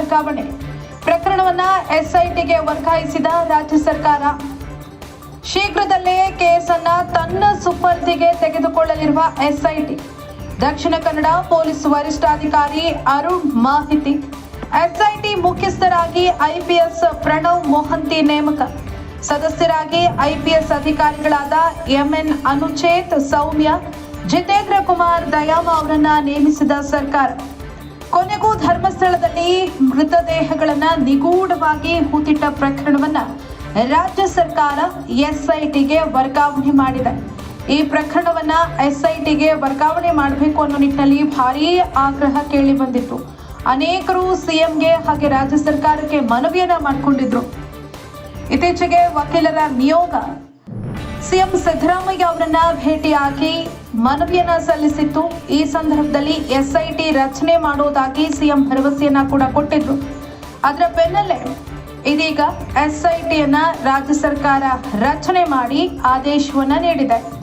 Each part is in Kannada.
ವರ್ಗಾವಣೆ. ಪ್ರಕರಣವನ್ನ ಎಸ್ಐಟಿಗೆ ವರ್ಗಾಯಿಸಿದ ರಾಜ್ಯ ಸರ್ಕಾರ. ಶೀಘ್ರದಲ್ಲೇ ಕೇಸನ್ನ ತನ್ನ ಸುಪರ್ದಿಗೆ ತೆಗೆದುಕೊಳ್ಳಲಿರುವ ಎಸ್ಐಟಿ. ದಕ್ಷಿಣ ಕನ್ನಡ ಪೊಲೀಸ್ ವರಿಷ್ಠಾಧಿಕಾರಿ ಅರುಣ್ ಮಾಹಿತಿ. ಎಸ್ಐಟಿ ಮುಖ್ಯಸ್ಥರಾಗಿ ಐಪಿಎಸ್ ಪ್ರಣವ್ ಮೊಹಂತಿ ನೇಮಕ. ಸದಸ್ಯರಾಗಿ ಐಪಿಎಸ್ ಅಧಿಕಾರಿಗಳಾದ ಎಂಎನ್ ಅನುಚೇತ್ ಸೌಮ್ಯ, ಜಿತೇಂದ್ರ ಕುಮಾರ್ ದಯಾಮ ಅವರನ್ನ ನೇಮಿಸಿದ ಸರ್ಕಾರ. ಕೊನೆಗೂ ಧರ್ಮಸ್ಥಳದಲ್ಲಿ ಮೃತದೇಹಗಳನ್ನ ನಿಗೂಢವಾಗಿ ಹೂತಿಟ್ಟ ಪ್ರಕರಣವನ್ನ ರಾಜ್ಯ ಸರ್ಕಾರ ಎಸ್ಐಟಿಗೆ ವರ್ಗಾವಣೆ ಮಾಡಿದೆ. ಈ ಪ್ರಕರಣವನ್ನ ಎಸ್ಐಟಿಗೆ ವರ್ಗಾವಣೆ ಮಾಡಬೇಕು ಅನ್ನೋ ನಿಟ್ಟಿನಲ್ಲಿ ಭಾರೀ ಆಗ್ರಹ ಕೇಳಿ ಬಂದಿತ್ತು. ಅನೇಕರು ಸಿಎಂಗೆ ಹಾಗೆ ರಾಜ್ಯ ಸರ್ಕಾರಕ್ಕೆ ಮನವಿಯನ್ನ ಮಾಡಿಕೊಂಡಿದ್ರು. ಇತ್ತೀಚೆಗೆ ವಕೀಲರ ನಿಯೋಗ ಸಿಎಂ ಸಿದ್ದರಾಮಯ್ಯ ಅವರನ್ನ ಭೇಟಿಯಾಗಿ ಮನವಿಯನ್ನ ಸಲ್ಲಿಸಿತ್ತು. ಈ ಸಂದರ್ಭದಲ್ಲಿ ಎಸ್ಐಟಿ ರಚನೆ ಮಾಡುವುದಾಗಿ ಸಿಎಂ ಭರವಸೆಯನ್ನ ಕೂಡ ಕೊಟ್ಟಿದ್ರು. ಅದರ ಬೆನ್ನಲ್ಲೇ ಇದೀಗ ಎಸ್ಐಟಿಯನ್ನ ರಾಜ್ಯ ಸರ್ಕಾರ ರಚನೆ ಮಾಡಿ ಆದೇಶವನ್ನ ನೀಡಿದೆ.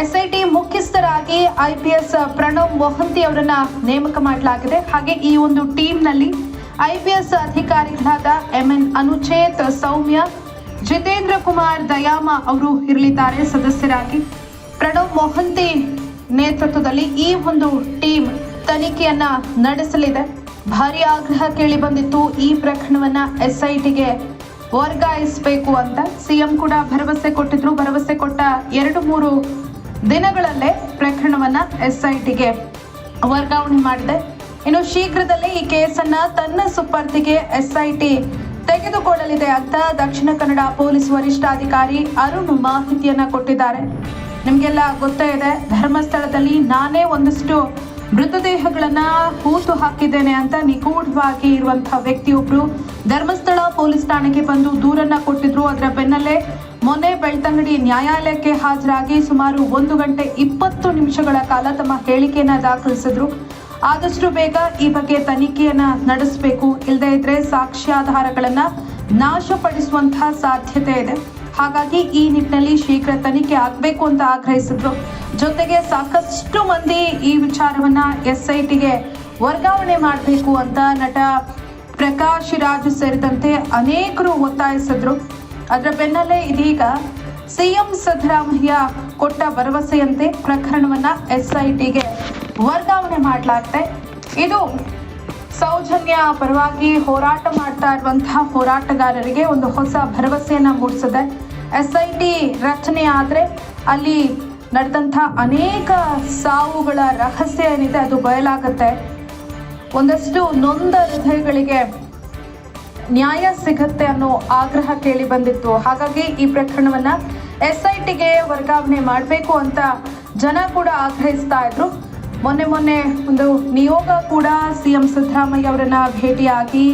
ಎಸ್ಐಟಿ ಮುಖ್ಯಸ್ಥರಾಗಿ ಐಪಿಎಸ್ ಪ್ರಣವ್ ಮೊಹಂತಿ ಅವರನ್ನ ನೇಮಕ ಮಾಡಲಾಗಿದೆ. ಹಾಗೆ ಈ ಒಂದು ಟೀಮ್ನಲ್ಲಿ ಐಪಿಎಸ್ ಅಧಿಕಾರಿಗಳಾದ ಎಂಎನ್ ಅನುಚೇತ್, ಸೌಮ್ಯ, ಜಿತೇಂದ್ರ ಕುಮಾರ್, ದಯಾಮ ಅವರು ಇರಲಿದ್ದಾರೆ ಸದಸ್ಯರಾಗಿ. ಪ್ರಣವ್ ಮೊಹಂತಿ ನೇತೃತ್ವದಲ್ಲಿ ಈ ಒಂದು ಟೀಮ್ ತನಿಖೆಯನ್ನ ನಡೆಸಲಿದೆ. ಭಾರಿ ಆಗ್ರಹ ಕೇಳಿ ಬಂದಿತ್ತು. ಈ ಪ್ರಕರಣವನ್ನ ಎಸ್ಐಟಿಗೆ ವರ್ಗಾಯಿಸಬೇಕು ಅಂತ. ಸಿಎಂ ಕೂಡ ಭರವಸೆ ಕೊಟ್ಟಿದ್ರು. ಭರವಸೆ ಕೊಟ್ಟ ಎರಡು ಮೂರು ದಿನಗಳಲ್ಲೇ ಪ್ರಕರಣವನ್ನ ಎಸ್ಐಟಿಗೆ ವರ್ಗಾವಣೆ ಮಾಡಿದೆ. ಇನ್ನು ಶೀಘ್ರದಲ್ಲೇ ಈ ಕೇಸನ್ನ ತನ್ನ ಸುಪರ್ದಿಗೆ ಎಸ್ಐಟಿ ತೆಗೆದುಕೊಳ್ಳಲಿದೆ ಅಂತ ದಕ್ಷಿಣ ಕನ್ನಡ ಪೊಲೀಸ್ ವರಿಷ್ಠಾಧಿಕಾರಿ ಅರುಣ್ ಮಾಹಿತಿಯನ್ನ ಕೊಟ್ಟಿದ್ದಾರೆ. ನಿಮಗೆಲ್ಲ ಗೊತ್ತೇ ಇದೆ, ಧರ್ಮಸ್ಥಳದಲ್ಲಿ ನಾನೇ ಒಂದಷ್ಟು ಮೃತದೇಹಗಳನ್ನು ಹೂತು ಹಾಕಿದ್ದೇನೆ ಅಂತ ನಿಗೂಢವಾಗಿ ಇರುವಂತಹ ವ್ಯಕ್ತಿಯೊಬ್ಬರು ಧರ್ಮಸ್ಥಳ ಪೊಲೀಸ್ ಠಾಣೆಗೆ ಬಂದು ದೂರನ್ನ ಕೊಟ್ಟಿದ್ರು. ಅದರ ಬೆನ್ನಲ್ಲೇ ಮೊನ್ನೆ ಬೆಳ್ತಂಗಡಿ ನ್ಯಾಯಾಲಯಕ್ಕೆ ಹಾಜರಾಗಿ ಸುಮಾರು ಒಂದು ಗಂಟೆ ಇಪ್ಪತ್ತು ನಿಮಿಷಗಳ ಕಾಲ ತಮ್ಮ ಹೇಳಿಕೆಯನ್ನ ದಾಖಲಿಸಿದ್ರು. ಆದಷ್ಟು ಬೇಗ ಈ ಬಗ್ಗೆ ತನಿಖೆಯನ್ನ ನಡೆಸಬೇಕು. ಇಲ್ಲದೇ ಇದ್ರೆ ಸಾಕ್ಷ್ಯಾಧಾರಗಳನ್ನ ನಾಶಪಡಿಸುವಂತಹ ಸಾಧ್ಯತೆ ಇದೆ. ಹಾಗಾಗಿ ಈ ನಿಟ್ಟಿನಲ್ಲಿ ಶೀಘ್ರ ತನಿಖೆ ಆಗಬೇಕು ಅಂತ ಆಗ್ರಹಿಸಿದ್ರು. ಜೊತೆಗೆ ಸಾಕಷ್ಟು ಮಂದಿ ಈ ವಿಚಾರವನ್ನ ಎಸ್ ಐ ಟಿಗೆ ವರ್ಗಾವಣೆ ಮಾಡಬೇಕು ಅಂತ ನಟ ಪ್ರಕಾಶ್ ರಾಜ್ ಸೇರಿದಂತೆ ಅನೇಕರು ಒತ್ತಾಯಿಸಿದ್ರು. ಅದರ ಬೆನ್ನಲ್ಲೇ ಇದೀಗ ಸಿಎಂ ಸಿದ್ದರಾಮಯ್ಯ ಕೊಟ್ಟ ಭರವಸೆಯಂತೆ ಪ್ರಕರಣವನ್ನ ಟಿಗೆ ವರ್ಗಾವಣೆ ಮಾಡಲಾಗಿದೆ ಇದು ಸೌಜನ್ಯ ಪರವಾಗಿ ಹೋರಾಟ ಮಾಡ್ತಾ ಇರುವಂತಹ ಹೋರಾಟಗಾರರಿಗೆ ಒಂದು ಹೊಸ ಭರವಸೆಯನ್ನ ಮೂಡಿಸಿದೆ. ಎಸ್ಐಟಿ ರಚನೆ ಆದರೆ ಅಲ್ಲಿ ನಡೆದಂಥ ಅನೇಕ ಸಾವುಗಳ ರಹಸ್ಯ ಏನಿದೆ ಅದು ಬಯಲಾಗುತ್ತೆ. ಒಂದಷ್ಟು ನೊಂದ ಹೃದಯಗಳಿಗೆ ನ್ಯಾಯ ಸಿಗತ್ತೆ ಅನ್ನೋ ಆಗ್ರಹ ಕೇಳಿ ಬಂದಿತ್ತು. ಹಾಗಾಗಿ ಈ ಪ್ರಕರಣವನ್ನ ಎಸ್ ಐ ಟಿಗೆ ವರ್ಗಾವಣೆ ಮಾಡಬೇಕು ಅಂತ ಜನ ಕೂಡ ಆಗ್ರಹಿಸ್ತಾ ಇದ್ರು. ಮೊನ್ನೆ ಮೊನ್ನೆ ಒಂದು ನಿಯೋಗ ಕೂಡ ಸಿಎಂ ಸಿದ್ದರಾಮಯ್ಯ ಅವರನ್ನ ಭೇಟಿಯಾಗಿ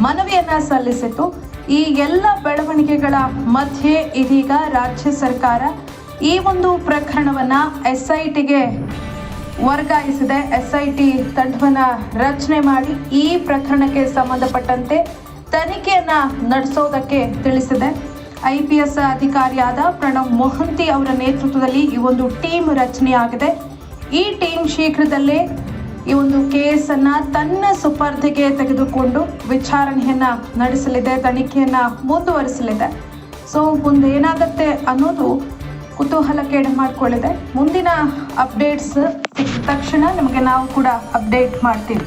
ಮನವಿಯನ್ನ ಸಲ್ಲಿಸಿತ್ತು. ಈ ಎಲ್ಲ ಬೆಳವಣಿಗೆಗಳ ಮಧ್ಯೆ ಇದೀಗ ರಾಜ್ಯ ಸರ್ಕಾರ ಈ ಒಂದು ಪ್ರಕರಣವನ್ನ ಎಸ್ ಐ ಟಿಗೆ ವರ್ಗಾಯಿಸಿದೆ. ಎಸ್ ಐ ಟಿ ತಂಡವನ್ನ ರಚನೆ ಮಾಡಿ ಈ ಪ್ರಕರಣಕ್ಕೆ ಸಂಬಂಧಪಟ್ಟಂತೆ ತನಿಖೆಯನ್ನ ನಡೆಸೋದಕ್ಕೆ ತಿಳಿಸಿದೆ. ಐ ಪಿ ಎಸ್ ಅಧಿಕಾರಿಯಾದ ಪ್ರಣವ್ ಮೊಹಂತಿ ಅವರ ನೇತೃತ್ವದಲ್ಲಿ ಈ ಒಂದು ಟೀಮ್ ರಚನೆಯಾಗಿದೆ. ಈ ಟೀಮ್ ಶೀಘ್ರದಲ್ಲೇ ಈ ಒಂದು ಕೇಸನ್ನ ತನ್ನ ಸುಪರ್ಧಿಗೆ ತೆಗೆದುಕೊಂಡು ವಿಚಾರಣೆಯನ್ನ ನಡೆಸಲಿದೆ, ತನಿಖೆಯನ್ನ ಮುಂದುವರಿಸಲಿದೆ. ಸೊ ಮುಂದೆ ಏನಾಗುತ್ತೆ ಅನ್ನೋದು ಕುತೂಹಲಕ್ಕೆ ಮಾಡಿಕೊಳ್ಳಿದೆ ಮುಂದಿನ ಅಪ್ಡೇಟ್ಸ್ ಸಿಕ್ಕ ತಕ್ಷಣ ನಿಮಗೆ ನಾವು ಕೂಡ ಅಪ್ಡೇಟ್ ಮಾಡ್ತೀವಿ.